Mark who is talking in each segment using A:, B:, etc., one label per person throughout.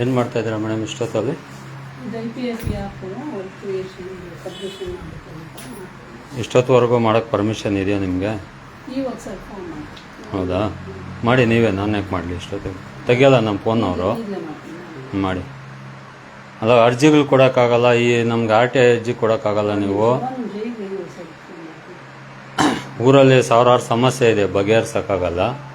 A: ಏನು ಮಾಡ್ತಾ ಇದ್ದೀರಾ ಮೇಡಮ್ ಇಷ್ಟೊತ್ತಲ್ಲಿ?
B: ಮಾಡೋಕೆ
A: ಇಷ್ಟೊತ್ತವರೆಗೂ ಮಾಡೋಕ್ಕೆ ಪರ್ಮಿಷನ್ ಇದೆಯಾ ನಿಮಗೆ? ಹೌದಾ? ಮಾಡಿ ನೀವೇ ನಾನು ಯಾಕೆ ಮಾಡಲಿ ಇಷ್ಟೊತ್ತಿಗೆ? ತೆಗಿಯಲ್ಲ ನಮ್ಮ ಫೋನವರು ಮಾಡಿ. ಅಲ್ಲ ಅರ್ಜಿಗಳು ಕೊಡೋಕ್ಕಾಗಲ್ಲ ಈ ನಮ್ಗೆ ಆರ್ ಟಿ ಐ ಅರ್ಜಿ ಕೊಡೋಕ್ಕಾಗಲ್ಲ ನೀವು. ಊರಲ್ಲಿ ಸಾವಿರಾರು ಸಮಸ್ಯೆ ಇದೆ ಬಗೆಹರ್ಸೋಕ್ಕಾಗಲ್ಲ?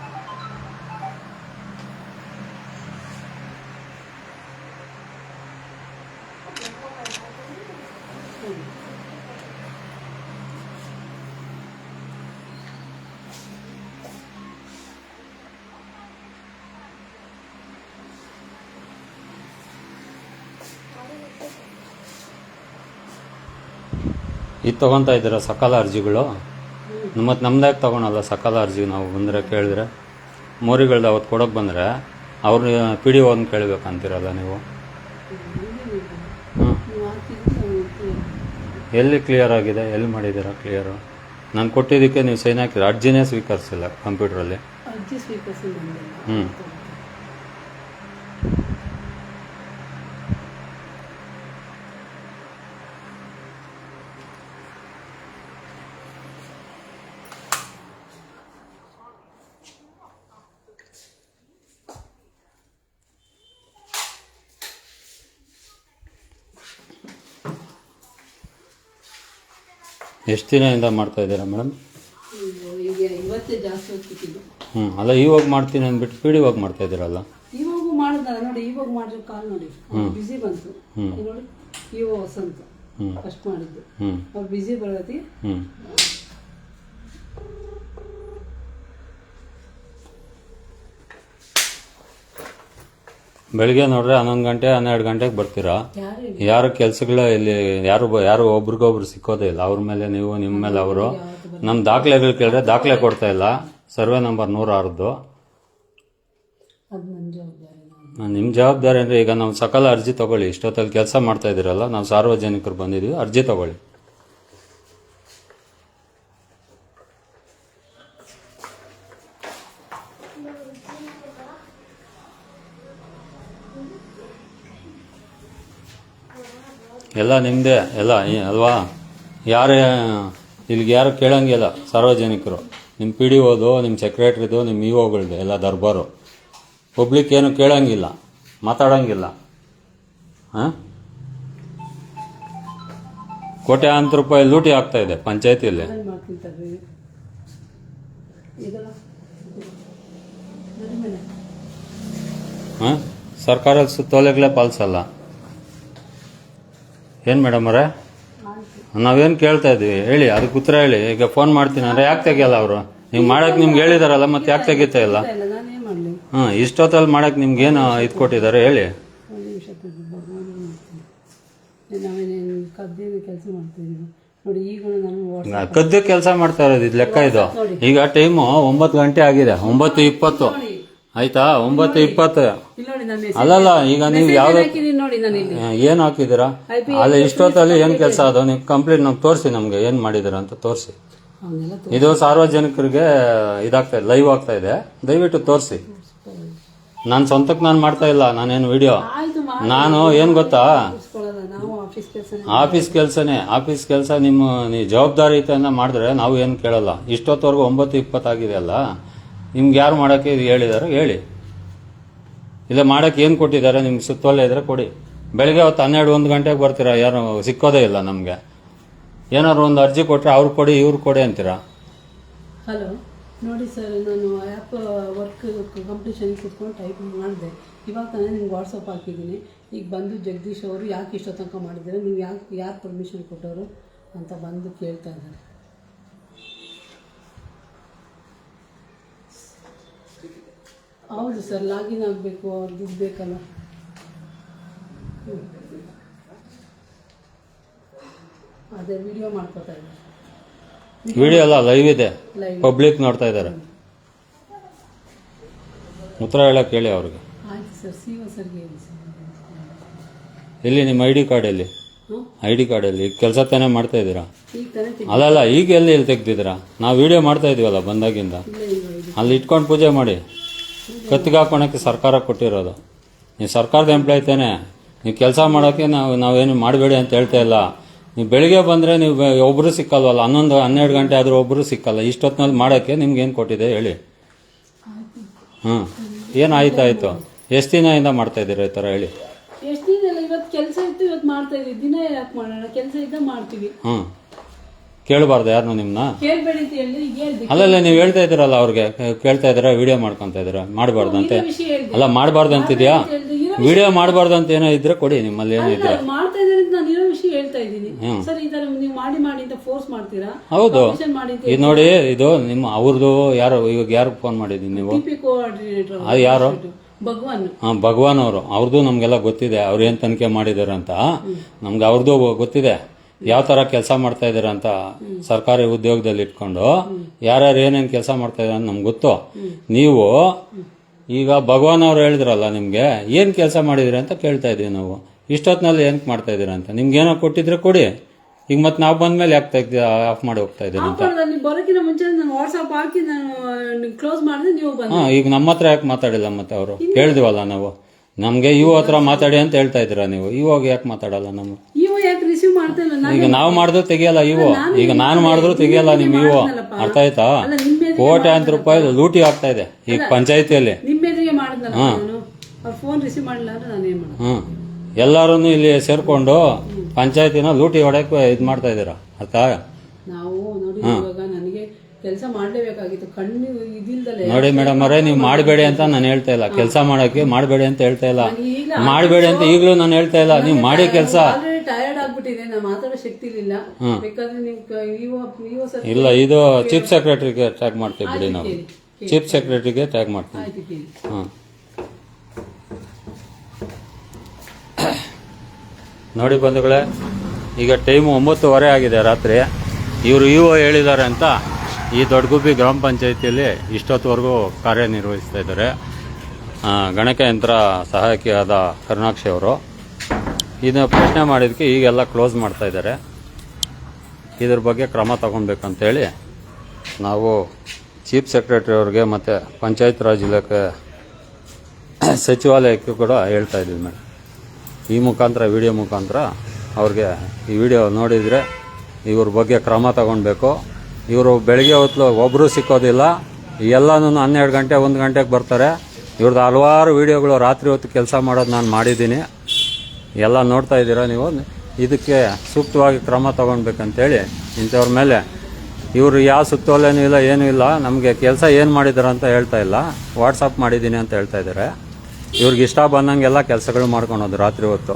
A: ಇದು ತೊಗೊತಾ ಇದ್ದೀರ ಸಕಾಲ ಅರ್ಜಿಗಳು? ಮತ್ತು ನಮ್ದಾಗ ತೊಗೊಳಲ್ಲ ಸಕಾಲ ಅರ್ಜಿ ನಾವು ಬಂದರೆ ಕೇಳಿದ್ರೆ. ಮೋರಿಗಳ್ದು ಅವತ್ತು ಕೊಡೋಕೆ ಬಂದರೆ ಅವ್ರ ಪಿ ಡಿ ಓನ್ ಕೇಳಬೇಕಂತೀರಲ್ಲ ನೀವು? ಹ್ಞೂ ಎಲ್ಲಿ ಕ್ಲಿಯರ್ ಆಗಿದೆ? ಎಲ್ಲಿ ಮಾಡಿದ್ದೀರ ಕ್ಲಿಯರು ನಾನು ಕೊಟ್ಟಿದ್ದಕ್ಕೆ ನೀವು ಸೈನ್ ಹಾಕಿದ್ರೆ ಅರ್ಜಿನೇ ಸ್ವೀಕರಿಸಿಲ್ಲ ಕಂಪ್ಯೂಟ್ರಲ್ಲಿ ಹ್ಞೂ ಎಷ್ಟು ದಿನದಿಂದ ಮಾಡ್ತಾ ಇದ್ದೀರಾ ಮೇಡಮ್?
B: ಈಗ ಇವತ್ತೇ ಜಾಸ್ತಿ ಹೊತ್ತಿದ್ದು
A: ಹ್ಞೂ ಅಲ್ಲ ಇವಾಗ ಮಾಡ್ತೀನಿ ಅಂದ್ಬಿಟ್ಟು ಫೀಡ್ ಇವಾಗ ಮಾಡ್ತಾ ಇದ್ದೀರಲ್ಲ?
B: ಇವಾಗೂ ಮಾಡಿದ್ನಲ್ಲ ನೋಡಿ ಇವಾಗ ಮಾಡಿರೋ ಕಾಲ್ ನೋಡಿ. ಬಿಸಿ ಬಂತು ನೋಡಿ ಇವಾಗ
A: ಹ್ಞೂ
B: ಫಸ್ಟ್ ಮಾಡಿದ್ದು. ಬಿಸಿ ಬರತಿ
A: ಬೆಳಿಗ್ಗೆ ನೋಡ್ರೆ ಹನ್ನೊಂದು ಗಂಟೆ ಹನ್ನೆರಡು ಗಂಟೆಗೆ ಬರ್ತೀರಾ?
B: ಯಾರು
A: ಕೆಲ್ಸಗಳ ಇಲ್ಲಿ ಯಾರು ಬ- ಯಾರು ಒಬ್ರಿಗೊಬ್ರು ಸಿಕ್ಕೋದೇ ಇಲ್ಲ. ಅವ್ರ ಮೇಲೆ ನೀವು ನಿಮ್ಮ ಮೇಲೆ ಅವರು. ನಮ್ಮ ದಾಖಲೆಗಳು ಕೇಳಿದ್ರೆ ದಾಖಲೆ ಕೊಡ್ತಾ ಇಲ್ಲ. ಸರ್ವೆ ನಂಬರ್ ನೂರ ಆರದ್ದು
B: ಅದು ನನ್ನ ಜವಾಬ್ದಾರಿ
A: ನಿಮ್ಮ ಜವಾಬ್ದಾರಿ ಅಂದರೆ ಈಗ ನಾವು ಸಕಾಲ ಅರ್ಜಿ ತಗೊಳ್ಳಿ. ಇಷ್ಟೊತ್ತಲ್ಲಿ ಕೆಲಸ ಮಾಡ್ತಾ ಇದ್ದೀರಲ್ಲ ನಾವು ಸಾರ್ವಜನಿಕರು ಬಂದಿದ್ದೀವಿ ಅರ್ಜಿ ತಗೊಳ್ಳಿ. ಎಲ್ಲ ನಿಮ್ಮದೇ ಎಲ್ಲ ಅಲ್ವಾ? ಯಾರೇ, ಇಲ್ಲಿಗೆ ಯಾರು ಕೇಳೋಂಗಿಲ್ಲ, ಸಾರ್ವಜನಿಕರು. ನಿಮ್ಮ ಪಿ ಡಿ ಓದು ನಿಮ್ಮ ಸೆಕ್ರೆಟ್ರಿದು ನಿಮ್ಮ ಇ ಒಗಳದ್ದು ಎಲ್ಲ ದರ್ಬಾರು. ಪಬ್ಲಿಕ್ ಏನು ಕೇಳಂಗಿಲ್ಲ, ಮಾತಾಡೋಂಗಿಲ್ಲ. ಹಾಂ? ಕೋಟ್ಯಾಂತರ ರೂಪಾಯಿ ಲೂಟಿ ಆಗ್ತಾ ಇದೆ ಪಂಚಾಯತಿಯಲ್ಲಿ. ಹಾಂ? ಸರ್ಕಾರದ ಸುತ್ತೋಲೆಗಳೇ ಪಾಲಿಸಲ್ಲ. ಏನು ಅವರೇ? ನಾವೇನು ಕೇಳ್ತಾ ಇದ್ದೀವಿ ಹೇಳಿ ಅದಕ್ಕೆ ಉತ್ತರ ಹೇಳಿ. ಈಗ ಫೋನ್ ಮಾಡ್ತೀನಿ ಅಂದರೆ ಯಾಕೆ ತೆಗಿಯಲ್ಲ ಅವರು? ನೀವು ಮಾಡೋಕ್ಕೆ ನಿಮ್ಗೆ ಹೇಳಿದಾರಲ್ಲ ಮತ್ತೆ ಯಾಕೆ ತೆಗಿತಾ ಇಲ್ಲ? ಹಾಂ ಇಷ್ಟೊತ್ತಲ್ಲಿ ಮಾಡಕ್ಕೆ ನಿಮ್ಗೇನು ಇದು ಕೊಟ್ಟಿದ್ದಾರೆ ಹೇಳಿ. ಕದ್ದು ಕೆಲಸ ಮಾಡ್ತಾ ಇರೋದು ಇದು ಲೆಕ್ಕ ಇದು. ಈಗ ಟೈಮು ಒಂಬತ್ತು ಗಂಟೆ ಆಗಿದೆ. ಒಂಬತ್ತು ಇಪ್ಪತ್ತು. ಆಯ್ತಾ? ಒಂಬತ್ತು ಇಪ್ಪತ್ತು. ಅಲ್ಲಲ್ಲ ಈಗ ನೀವು ಯಾವ್ದು ಏನ್ ಹಾಕಿದ್ದೀರಾ? ಅಲ್ಲ ಇಷ್ಟೊತ್ತಲ್ಲಿ ಏನು ಕೆಲಸ ಅದು? ನೀವು ಕಂಪ್ಲೀಟ್ ನಮ್ಗೆ ತೋರಿಸಿ ನಮಗೆ ಏನು ಮಾಡಿದಿರ ಅಂತ ತೋರಿಸಿ. ಇದು ಸಾರ್ವಜನಿಕರಿಗೆ ಇದಾಗ್ತಾ ಇದೆ ಲೈವ್ ಆಗ್ತಾ ಇದೆ. ದಯವಿಟ್ಟು ತೋರಿಸಿ. ನಾನು ಸ್ವಂತಕ್ಕೆ ನಾನು ಮಾಡ್ತಾ ಇಲ್ಲ ನಾನೇನು ವಿಡಿಯೋ. ನಾನು ಏನು ಗೊತ್ತಾ?
B: ಆಫೀಸ್ ಕೆಲಸ
A: ಆಫೀಸ್ ಕೆಲಸನೇ ಆಫೀಸ್ ಕೆಲಸ ನಿಮ್ಮ ನೀವು ಜವಾಬ್ದಾರಿಯುತನ ಮಾಡಿದ್ರೆ ನಾವು ಏನು ಕೇಳಲ್ಲ. ಇಷ್ಟೊತ್ತವರೆಗೂ ಒಂಬತ್ತು ಇಪ್ಪತ್ತಾಗಿದೆ ಅಲ್ಲ? ನಿಮ್ಗೆ ಯಾರು ಮಾಡೋಕ್ಕೆ ಇದು ಹೇಳಿದಾರೋ ಹೇಳಿ. ಇಲ್ಲ ಮಾಡೋಕ್ಕೆ ಏನು ಕೊಟ್ಟಿದ್ದಾರೆ? ನಿಮ್ಗೆ ಸುತ್ತೋಲೆ ಇದ್ದರೆ ಕೊಡಿ. ಬೆಳಗ್ಗೆ ಹೊತ್ತು ಹನ್ನೆರಡು, ಒಂದು ಗಂಟೆಗೆ ಬರ್ತೀರಾ? ಯಾರು ಸಿಕ್ಕೋದೇ ಇಲ್ಲ ನಮಗೆ. ಏನಾದ್ರು ಒಂದು ಅರ್ಜಿ ಕೊಟ್ಟರೆ ಅವ್ರು ಕೊಡಿ, ಇವ್ರು ಕೊಡಿ ಅಂತೀರಾ?
B: ಹಲೋ, ನೋಡಿ ಸರ್, ನಾನು ಆ್ಯಪ್ ವರ್ಕ್ ಕಂಪ್ಲೀಷನ್ ಕುತ್ಕೊಂಡು ಟೈಪಿಂಗ್ ಮಾಡಿದೆ. ಇವಾಗ ತಾನೇ ನಿಮ್ಗೆ ವಾಟ್ಸಪ್ ಹಾಕಿದ್ದೀನಿ. ಈಗ ಬಂದು ಜಗದೀಶ್ ಅವರು ಯಾಕೆ ಇಷ್ಟೋ ತನಕ ಮಾಡಿದ್ದೀರಾ? ನೀವು ಯಾಕೆ, ಯಾರು ಪರ್ಮಿಷನ್ ಕೊಟ್ಟವರು ಅಂತ ಬಂದು ಕೇಳ್ತಾ ಇದ್ದಾರೆ. ಹೌದು ಸರ್ ಲಾಗಿನ್ ಆಗಬೇಕು ಅವ್ರಿಗೆ ಇದು ಬೇಕಲ್ಲ. ಅದೇ ವಿಡಿಯೋ ಮಾಡ್ಕೋತಾ ಇದ್ದಾರೆ.
A: ವಿಡಿಯೋ ಅಲ್ಲ ಲೈವ್ ಇದೆ.
B: ಲೈವ್
A: ಪಬ್ಲಿಕ್ ನೋಡ್ತಾ ಇದ್ದಾರೆ. ಉತ್ತರ ಹೇಳಕ್ಕೆ ಹೇಳಿ ಅವ್ರಿಗೆ.
B: ಆಯ್ತು ಸರ್ ಸಿ ಒ ಸರ್ಗೆ ಹೇಳಿ ಸರ್.
A: ಎಲ್ಲಿ ನಿಮ್ಮ ಐ ಡಿ ಕಾರ್ಡ್ ಎಲ್ಲಿ ಐ ಡಿ ಕಾರ್ಡಲ್ಲಿ ಕೆಲಸ ತಾನೇ ಮಾಡ್ತಾ ಇದ್ದೀರಾ?
B: ಈಗ ತಾನೇ ತೆಗ್ದು
A: ಅಲ್ಲಲ್ಲ ಈಗ ಎಲ್ಲಿ ಎಲ್ಲಿ ತೆಗ್ದಿದ್ದೀರಾ? ನಾವು ವಿಡಿಯೋ ಮಾಡ್ತಾ ಇದೀವಲ್ಲ ಬಂದಾಗಿಂದ.
B: ಇಲ್ಲೇ ಈಗ ಇದು
A: ಅಲ್ಲಿ ಇಟ್ಕೊಂಡು ಪೂಜೆ ಮಾಡಿ. ಕತ್ತಿಗೆ ಹಾಕೊಳಕ್ಕೆ ಸರ್ಕಾರ ಕೊಟ್ಟಿರೋದು. ನೀವು ಸರ್ಕಾರದ ಎಂಪ್ಲಾಯ್ ತಾನೆ. ನೀವು ಕೆಲಸ ಮಾಡೋಕ್ಕೆ ನಾವು ನಾವೇನು ಮಾಡಬೇಡಿ ಅಂತ ಹೇಳ್ತಾ ಇಲ್ಲ. ನೀವು ಬೆಳಿಗ್ಗೆ ಬಂದರೆ ನೀವು ಒಬ್ಬರು ಒಬ್ರು ಸಿಕ್ಕಲ್ವಲ್ಲ ಹನ್ನೊಂದು ಹನ್ನೆರಡು ಗಂಟೆ ಆದರೂ ಒಬ್ಬರು ಸಿಕ್ಕಲ್ಲ. ಇಷ್ಟೊತ್ತಿನಲ್ಲಿ ಮಾಡೋಕ್ಕೆ ನಿಮ್ಗೆ ಏನು ಕೊಟ್ಟಿದೆ ಹೇಳಿ. ಹ್ಞೂ ಏನು ಆಯ್ತು ಆಯಿತು? ಎಷ್ಟು ದಿನದಿಂದ ಮಾಡ್ತಾ ಇದ್ದೀರಾ ಈ ಥರ ಹೇಳಿ.
B: ಎಷ್ಟು ದಿನ ಇವತ್ತು ಕೆಲಸ ಇತ್ತು ಇವತ್ತು ಮಾಡ್ತಾ ಇದ್ದೀವಿ. ದಿನ ಯಾಕೆ ಮಾಡೋಣ? ಕೆಲಸ ಇದ್ದ ಮಾಡ್ತೀವಿ.
A: ಹ್ಞೂ ಕೇಳಬಾರ್ದು ಯಾರನ್ನು ನಿಮ್ಮನ್ನ
B: ಕೇಳ್ಬೇಡಿ ಅಂತ ಹೇಳಿ ಈಗ ಹೇಳ್ಬೇಕು.
A: ಅಲ್ಲಲ್ಲ ನೀವು ಹೇಳ್ತಾ ಇದ್ದೀರಲ್ಲ ಅವ್ರಿಗೆ ಕೇಳ್ತಾ ಇದ್ದೀರಾ ವಿಡಿಯೋ ಮಾಡ್ಕೊಂತ ಇದ್ದೀರಾ
B: ಮಾಡಬಾರ್ದಂತೆ ವಿಷಯ
A: ಅಲ್ಲ ಮಾಡಬಾರ್ದು ಅಂತಿದ್ಯಾ?
B: ಹೇಳ್ದೆ, ಇರೋ
A: ವಿಡಿಯೋ ಮಾಡಬಾರ್ದು ಅಂತ ಏನೋ ಇದ್ರೆ ಕೊಡಿ ನಿಮ್ಮಲ್ಲಿ ಏನೋ ಇದ್ರೆ.
B: ಅಲ್ಲ, ಮಾಡ್ತಾ ಇದ್ದಾರೆ ಅಂತ ನಾನು ಇರೋ ವಿಷಯ ಹೇಳ್ತಾ ಇದ್ದೀನಿ. ಸರ್ ಈ ತರ ನೀವು ಮಾಡಿ ಮಾಡಿ ಅಂತ ಫೋರ್ಸ್ ಮಾಡ್ತೀರಾ?
A: ಹೌದು.
B: Commission ಮಾಡಿ ಅಂತ
A: ಇದು ನೋಡಿ ಇದು ನಿಮ್ಮ ಅವ್ರದ್ದು ಯಾರು ಇವಾಗ ಯಾರು ಫೋನ್ ಮಾಡಿದ್ದೀನಿ ನೀವು?
B: ಟಿ ಪಿ ಕೋಆರ್ಡಿನೇಟರ್
A: ಅದು ಯಾರು?
B: ಭಗವಾನ್.
A: ಹಾಂ ಭಗವಾನ್ ಅವರು. ಅವ್ರದ್ದು ನಮಗೆಲ್ಲ ಗೊತ್ತಿದೆ ಅವ್ರು ಏನು ತನಿಖೆ ಮಾಡಿದ್ದಾರೆ ಅಂತ. ನಮ್ಗೆ ಅವ್ರದ್ದು ಗೊತ್ತಿದೆ. ಯಾವ ತರ ಕೆಲಸ ಮಾಡ್ತಾ ಇದ್ದೀರಾ ಅಂತ ಸರ್ಕಾರಿ ಉದ್ಯೋಗದಲ್ಲಿ ಇಟ್ಕೊಂಡು ಯಾರ್ಯಾರು ಏನೇನು ಕೆಲಸ ಮಾಡ್ತಾ ಇದ್ದಾರೆ ಅಂತ ನಮ್ಗೆ ಗೊತ್ತು. ನೀವು ಈಗ ಭಗವಾನ್ ಅವ್ರು ಹೇಳಿದ್ರಲ್ಲ ನಿಮಗೆ ಏನು ಕೆಲಸ ಮಾಡಿದಿರಿ ಅಂತ ಕೇಳ್ತಾ ಇದೀವಿ ನಾವು. ಇಷ್ಟೊತ್ತಿನಲ್ಲಿ ಏನು ಮಾಡ್ತಾ ಇದ್ದೀರಾ ಅಂತ. ನಿಮ್ಗೆ ಏನೋ ಕೊಟ್ಟಿದ್ರೆ ಕೊಡಿ. ಈಗ ಮತ್ತೆ ನಾವು ಬಂದ್ಮೇಲೆ ಯಾಕೆ ತೆಗ್ದು ಆಫ್ ಮಾಡಿ ಹೋಗ್ತಾ ಇದ್ದೀನಿ ಅಂತ.
B: ನೀವು ಬರೋಕ್ಕಿಂತ ಮುಂಚೆ ನಾನು ವಾಟ್ಸಪ್ ಹಾಕಿ ನಾನು ಕ್ಲೋಸ್ ಮಾಡಿದ್ರೆ ನೀವು ಬಂದು
A: ಹಾ ಈಗ ನಮ್ಮ ಹತ್ರ ಯಾಕೆ ಮಾತಾಡಿಲ್ಲ ಮತ್ತೆ ಅವರು? ಕೇಳಿದ್ವಲ್ಲ ನಾವು. ನಮ್ಗೆ ಇವು ಹತ್ರ ಮಾತಾಡಿ ಅಂತ ಹೇಳ್ತಾ ಇದ್ದೀರಾ ನೀವು? ಇವಾಗ ಯಾಕೆ ಮಾತಾಡಲ್ಲ
B: ಇವು ಯಾಕೆ ರಿಸೀವ್ ಮಾಡ್ತಾ ಇಲ್ಲ. ನಾನು
A: ಈಗ ನಾವು ಮಾಡಿದ್ರು ತೆಗಿಯಲ್ಲ ಇವು. ಈಗ ನಾನು ಮಾಡಿದ್ರು ತೆಗಿಯಲ್ಲ ನಿಮ್ ಇವು. ಅರ್ಥ ಆಯ್ತಾ?
B: ಅಲ್ಲ ಅಂತ ಎದುರಿಗೆ
A: ಕೋಟ್ಯಾಂತರ ರೂಪಾಯಿ ಲೂಟಿ ಆಗ್ತಾ ಇದೆ ಈಗ ಪಂಚಾಯತಿಯಲ್ಲಿ.
B: ನಿಮ್ಮ ಎದುರಿಗೆ ಮಾಡಿದ್ನಲ್ಲ ನಾನು. ಅವ್ರು ಫೋನ್ ರಿಸೀವ್ ಮಾಡಲಿಲ್ಲ ಅಂದ್ರೆ ನಾನು ಏನು ಮಾಡೋದು?
A: ಹ್ಮ್ ಎಲ್ಲಾರು ಇಲ್ಲಿ ಸೇರ್ಕೊಂಡು ಪಂಚಾಯತಿನ ಲೂಟಿ ಹೊಡಕ್ ಇದು ಮಾಡ್ತಾ ಇದ್ದೀರಾ? ಅರ್ಥ
B: ನಾವು ನೋಡಿ ಇವಾಗ ನನಗೆ ಕೆಲಸ ಮಾಡಲೇಬೇಕಾಗಿತ್ತು. ಕಣ್ಣು ಇದಿಲ್ದಲೆ.
A: ನೋಡಿ ಮೇಡಮ್ ಅವರೇ ನೀವು ಮಾಡಬೇಡಿ ಅಂತ ನಾನು ಹೇಳ್ತಾ ಇಲ್ಲ. ಕೆಲಸ ಮಾಡಕ್ಕೆ ಮಾಡಬೇಡಿ ಅಂತ ಹೇಳ್ತಾ ಇಲ್ಲ.
B: ಈಗ
A: ಮಾಡಬೇಡಿ ಅಂತ ಈಗಲೂ ನಾನು ಹೇಳ್ತಾ ಇಲ್ಲ. ನೀವು ಮಾಡಿ ಕೆಲಸ.
B: ಆಗ್ಬಿಟ್ಟಿದೆ ನಾನು ಮಾತಾಡೋ ಶಕ್ತಿ ಇಲ್ಲ ಬೇಕಾದ್ರೆ ನೀವು
A: ಇಲ್ಲ ಇದು ಚೀಫ್ ಸೆಕ್ರೆಟರಿಗೆ ಟ್ಯಾಗ್ ಮಾಡ್ತೀವಿ ಬಿಡಿ ನಾವು. ಚೀಫ್ ಸೆಕ್ರೆಟರಿಗೆ ಟ್ಯಾಗ್ ಮಾಡ್ತೀವಿ. ಹಾಂ ನೋಡಿ ಬಂಧುಗಳೇ ಈಗ ಟೈಮು ಒಂಬತ್ತುವರೆ ಆಗಿದೆ ರಾತ್ರಿ. ಇವರು ಇ ಒ ಹೇಳಿದ್ದಾರೆ ಅಂತ ಈ ದೊಡ್ಡಗುಬ್ಬಿ ಗ್ರಾಮ ಪಂಚಾಯತಿಯಲ್ಲಿ ಇಷ್ಟೊತ್ತವರೆಗೂ ಕಾರ್ಯನಿರ್ವಹಿಸ್ತಾ ಇದ್ದಾರೆ. ಗಣಕಯಂತ್ರ ಸಹಾಯಕಿಯಾದ ಕರುಣಾಕ್ಷಿ ಅವರು. ಇದನ್ನ ಪ್ರಶ್ನೆ ಮಾಡಿದ್ದಕ್ಕೆ ಈಗೆಲ್ಲ ಕ್ಲೋಸ್ ಮಾಡ್ತಾ ಇದ್ದಾರೆ. ಇದ್ರ ಬಗ್ಗೆ ಕ್ರಮ ತಗೊಬೇಕಂತೇಳಿ ನಾವು ಚೀಫ್ ಸೆಕ್ರೆಟರಿ ಅವ್ರಿಗೆ ಮತ್ತು ಪಂಚಾಯತ್ ರಾಜ್ ಇಲಾಖೆ ಸಚಿವಾಲಯಕ್ಕೂ ಕೂಡ ಹೇಳ್ತಾ ಇದ್ದೀವಿ ಮೇಡಮ್. ಈ ಮುಖಾಂತರ, ವಿಡಿಯೋ ಮುಖಾಂತರ ಅವ್ರಿಗೆ ಈ ವಿಡಿಯೋ ನೋಡಿದರೆ ಇವ್ರ ಬಗ್ಗೆ ಕ್ರಮ ತಗೊಳ್ಬೇಕು ಇವರು ಬೆಳಗ್ಗೆ ಹೊತ್ತು ಒಬ್ಬರು ಸಿಕ್ಕೋದಿಲ್ಲ. ಎಲ್ಲನೂ ಹನ್ನೆರಡು ಗಂಟೆ, ಒಂದು ಗಂಟೆಗೆ ಬರ್ತಾರೆ. ಇವ್ರದ್ದು ಹಲವಾರು ವೀಡಿಯೋಗಳು ರಾತ್ರಿ ಹೊತ್ತು ಕೆಲಸ ಮಾಡೋದು ನಾನು ಮಾಡಿದ್ದೀನಿ. ಎಲ್ಲ ನೋಡ್ತಾ ಇದ್ದೀರಾ ನೀವು? ಇದಕ್ಕೆ ಸೂಕ್ತವಾಗಿ ಕ್ರಮ ತಗೊಳ್ಬೇಕಂತೇಳಿ ಇಂಥವ್ರ ಮೇಲೆ. ಇವರು ಯಾವ ಸುತ್ತೋಲೆನೂ ಇಲ್ಲ, ಏನೂ ಇಲ್ಲ. ನಮಗೆ ಕೆಲಸ ಏನು ಮಾಡಿದ್ದಾರೆ ಅಂತ ಹೇಳ್ತಾ ಇಲ್ಲ. ವಾಟ್ಸಪ್ ಮಾಡಿದ್ದೀನಿ ಅಂತ ಹೇಳ್ತಾ ಇದ್ದಾರೆ. ಇವ್ರಿಗೆ ಇಷ್ಟ ಬಂದಂಗೆಲ್ಲ ಕೆಲಸಗಳು ಮಾಡ್ಕೊಳೋದು ರಾತ್ರಿ ಹೊತ್ತು.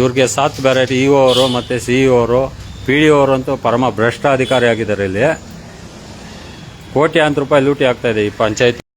A: ಇವ್ರಿಗೆ ಸಾತ್ ಬೇರೆ ಇ ಅವರು ಮತ್ತು ಸಿ ಇ ಅವರು. ಪಿ ಡಿ ಅವರು ಅಂತೂ ಪರಮ ಭ್ರಷ್ಟ ಅಧಿಕಾರಿ ಆಗಿದ್ದಾರೆ ಇಲ್ಲಿ. ಕೋಟ್ಯಾಂತರ ರೂಪಾಯಿ ಲೂಟಿ ಆಗ್ತಾ ಇದೆ ಈ ಪಂಚಾಯತ್.